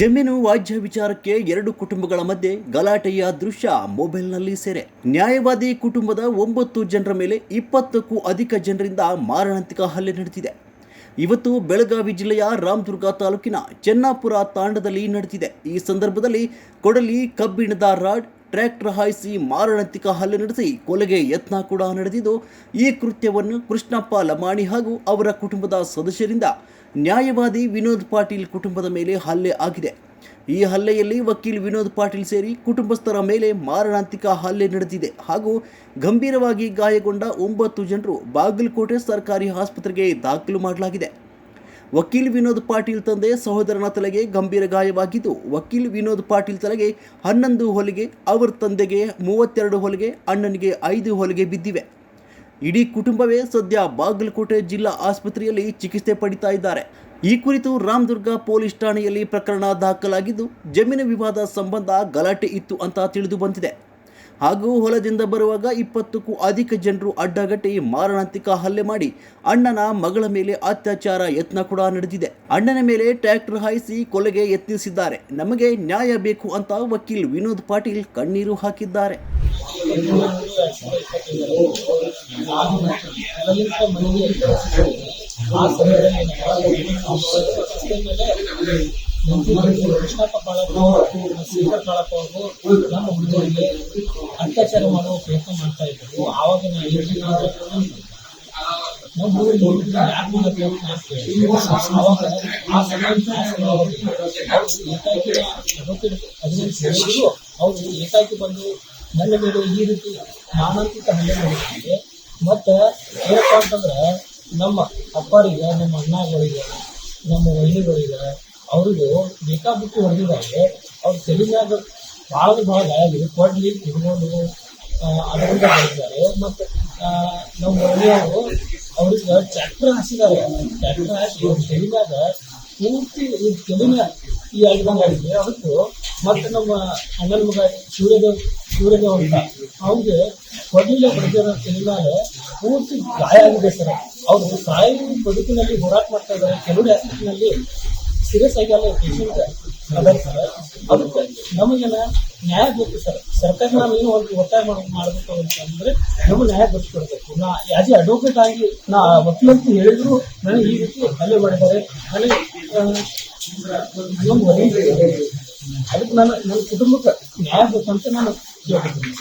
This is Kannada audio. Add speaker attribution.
Speaker 1: ಜಮೀನು ವಾಜ್ಯ ವಿಚಾರಕ್ಕೆ ಎರಡು ಕುಟುಂಬಗಳ ಮಧ್ಯೆ ಗಲಾಟೆಯ ದೃಶ್ಯ ಮೊಬೈಲ್ನಲ್ಲಿ ಸೆರೆ. ನ್ಯಾಯವಾದಿ ಕುಟುಂಬದ ಒಂಬತ್ತು ಜನರ ಮೇಲೆ ಇಪ್ಪತ್ತಕ್ಕೂ ಅಧಿಕ ಜನರಿಂದ ಮಾರಣಾಂತಿಕ ಹಲ್ಲೆ ನಡೆದಿದೆ. ಇವತ್ತು ಬೆಳಗಾವಿ ಜಿಲ್ಲೆಯ ರಾಮದುರ್ಗ ತಾಲೂಕಿನ ಚೆನ್ನಾಪುರ ತಾಂಡದಲ್ಲಿ ನಡೆದಿದೆ. ಈ ಸಂದರ್ಭದಲ್ಲಿ ಕೊಡಲಿ ಕಬ್ಬಿಣದ ರಾಡ್ ಟ್ರ್ಯಾಕ್ಟರ್ ಹಾಯಿಸಿ ಮಾರಣಾಂತಿಕ ಹಲ್ಲೆ ನಡೆಸಿ ಕೊಲೆಗೆ ಯತ್ನ ಕೂಡ ನಡೆದಿದ್ದು, ಈ ಕೃತ್ಯವನ್ನು ಕೃಷ್ಣಪ್ಪ ಲಮಾಣಿ ಹಾಗೂ ಅವರ ಕುಟುಂಬದ ಸದಸ್ಯರಿಂದ ನ್ಯಾಯವಾದಿ ವಿನೋದ್ ಪಾಟೀಲ್ ಕುಟುಂಬದ ಮೇಲೆ ಹಲ್ಲೆ ಆಗಿದೆ. ಈ ಹಲ್ಲೆಯಲ್ಲಿ ವಕೀಲ್ ವಿನೋದ್ ಪಾಟೀಲ್ ಸೇರಿ ಕುಟುಂಬಸ್ಥರ ಮೇಲೆ ಮಾರಣಾಂತಿಕ ಹಲ್ಲೆ ನಡೆದಿದೆ ಹಾಗೂ ಗಂಭೀರವಾಗಿ ಗಾಯಗೊಂಡ ಒಂಬತ್ತು ಜನರು ಬಾಗಲಕೋಟೆ ಸರ್ಕಾರಿ ಆಸ್ಪತ್ರೆಗೆ ದಾಖಲು ಮಾಡಲಾಗಿದೆ. ವಕೀಲ್ ವಿನೋದ್ ಪಾಟೀಲ್ ತಂದೆ ಸಹೋದರನ ತಲೆಗೆ ಗಂಭೀರ ಗಾಯವಾಗಿದ್ದು, ವಕೀಲ್ ವಿನೋದ್ ಪಾಟೀಲ್ ತಲೆಗೆ ಹನ್ನೊಂದು ಹೊಲಿಗೆ, ಅವರ ತಂದೆಗೆ ಮೂವತ್ತೆರಡು ಹೊಲಿಗೆ, ಅಣ್ಣನಿಗೆ ಐದು ಹೊಲಿಗೆ ಬಿದ್ದಿವೆ. ಇಡೀ ಕುಟುಂಬವೇ ಸದ್ಯ ಬಾಗಲಕೋಟೆ ಜಿಲ್ಲಾ ಆಸ್ಪತ್ರೆಯಲ್ಲಿ ಚಿಕಿತ್ಸೆ ಪಡಿತಾ ಇದ್ದಾರೆ. ಈ ಕುರಿತು ರಾಮದುರ್ಗ ಪೊಲೀಸ್ ಠಾಣೆಯಲ್ಲಿ ಪ್ರಕರಣ ದಾಖಲಾಗಿದ್ದು, ಜಮೀನು ವಿವಾದ ಸಂಬಂಧ ಗಲಾಟೆ ಇತ್ತು ಅಂತ ತಿಳಿದು ಬಂದಿದೆ. ಹಾಗೂ ಹೊಲದಿಂದ ಬರುವಾಗ ಇಪ್ಪತ್ತಕ್ಕೂ ಅಧಿಕ ಜನರು ಅಡ್ಡಗಟ್ಟಿ ಮಾರಣಾಂತಿಕ ಹಲ್ಲೆ ಮಾಡಿ ಅಣ್ಣನ ಮಗಳ ಮೇಲೆ ಅತ್ಯಾಚಾರ ಯತ್ನ ಕೂಡ ನಡೆದಿದೆ. ಅಣ್ಣನ ಮೇಲೆ ಟ್ರ್ಯಾಕ್ಟರ್ ಹಾಯಿಸಿ ಕೊಲೆಗೆ ಯತ್ನಿಸಿದ್ದಾರೆ. ನಮಗೆ ನ್ಯಾಯ ಬೇಕು ಅಂತ ವಕೀಲ್ ವಿನೋದ್ ಪಾಟೀಲ್ ಕಣ್ಣೀರು ಹಾಕಿದ್ದಾರೆ.
Speaker 2: ನಮ್ಮ ಹುಡುಗರಿಗೆ ಅತ್ಯಾಚಾರ ಮಾಡುವ ಪ್ರಯತ್ನ ಮಾಡ್ತಾ ಇದ್ದರು ಆವಾಗ ಮಾಡಿದ್ರೆ ನಮ್ಮ. ಆವಾಗ ಆ ಅವ್ರು ಏಕಾಕಿ ಬಂದು ನನ್ನ ಮೇಲೆ ಈ ರೀತಿ ಮಾನಸಿಕ ಹಲ್ಲೆ ಮಾಡಿದ್ದಾರೆ ಮತ್ತೆ ಏನಪ್ಪ ಅಂತಂದ್ರೆ ನಮ್ಮ ಅಪ್ಪರಿಗೆ, ನಮ್ಮ ಅಣ್ಣಗಳಿಗೆ ನಮ್ಮ ವೈದ್ಯರುಗಳಿದ್ದಾರೆ, ಅವ್ರಿಗೆ ಬೇಕಾಬಿಟ್ಟು ಹೊಡೆದಿದ್ದಾರೆ ಅವ್ರ ತೆಲಿಮ್ಯಾಗ ಮ್ಯಾಗ ಭಾಳ ಭಾಳ ಗಾಯ ಆಗಿದೆ ಕೊಡ್ಲಿ ತಿರ್ಕೊಂಡು ಅದರಿಂದ ಹೊಡೆದಿದ್ದಾರೆ. ಮತ್ತು ನಮ್ಮ ಮನೆಯವರು ಅವ್ರಿಗೆ ಟ್ರ್ಯಾಕ್ಟರ್ ಹಾಸಿದ್ದಾರೆ. ಟ್ರ್ಯಾಕ್ಟರ್ ಹಾಕಿ ಅವ್ರ ತಲೆ ಮ್ಯಾಗ ಪೂರ್ತಿ ಈ ತೆಲಿಮ್ಯಾಗ ಮ್ಯಾಗ ಈ ಆಗಿದಂಗೆ ಆಗಿದೆ ಅದಕ್ಕೂ ಮತ್ತೆ ನಮ್ಮ ಅಣ್ಣನ ಮಗ ಸೂರ್ಯದೇವ್ ಸೂರ್ಯದೇವ್ ಅಂತ, ಅವ್ರಿಗೆ ಕೊಡ್ಲಿಲ್ಲ ಹೊಡೆದಿರೋ ತಲೆ ಮ್ಯಾಗ ಪೂರ್ತಿ ಗಾಯ ಆಗಿದೆ ಸರ್. ಅವರು ಸಾಯಿ ಬದುಕಿನಲ್ಲಿ ಹೋರಾಟ ಮಾಡ್ತಾ ಇದ್ದಾರೆ. ಕೆಲವು ಆಸ್ಪತ್ರೆಯಲ್ಲಿ ಸೀರಿಯಸ್ ಆಗಿ ಅಲ್ಲ ಪೇಷಂಟ್ ಸರ್. ಅದಕ್ಕೆ ನಮಗೇನ ನ್ಯಾಯ ಬೇಕು ಸರ್. ಸರ್ಕಾರ ನಾವು ಏನು ಒಂದು ಒತ್ತಾಯ ಮಾಡಬೇಕು ಅಂತಂದ್ರೆ ನಮಗೆ ನ್ಯಾಯ ಬರ್ಸ್ಕೊಡ್ಬೇಕು ನಾ ಯಾಜಿ ಅಡ್ವೊಕೇಟ್ ಆಗಿ ನಾ ವಕೀಲಂತ ಹೇಳಿದ್ರು ನನಗೆ ಈ ರೀತಿ ಹಲ್ಲೆ ಮಾಡಿದ್ದಾರೆ. ಅದಕ್ಕೆ ನಾನು ನನ್ನ ಕುಟುಂಬಕ್ಕೆ ನ್ಯಾಯ ಬೇಕಂತ ನಾನು ಕೇಳ್ಕೊತೀನಿ.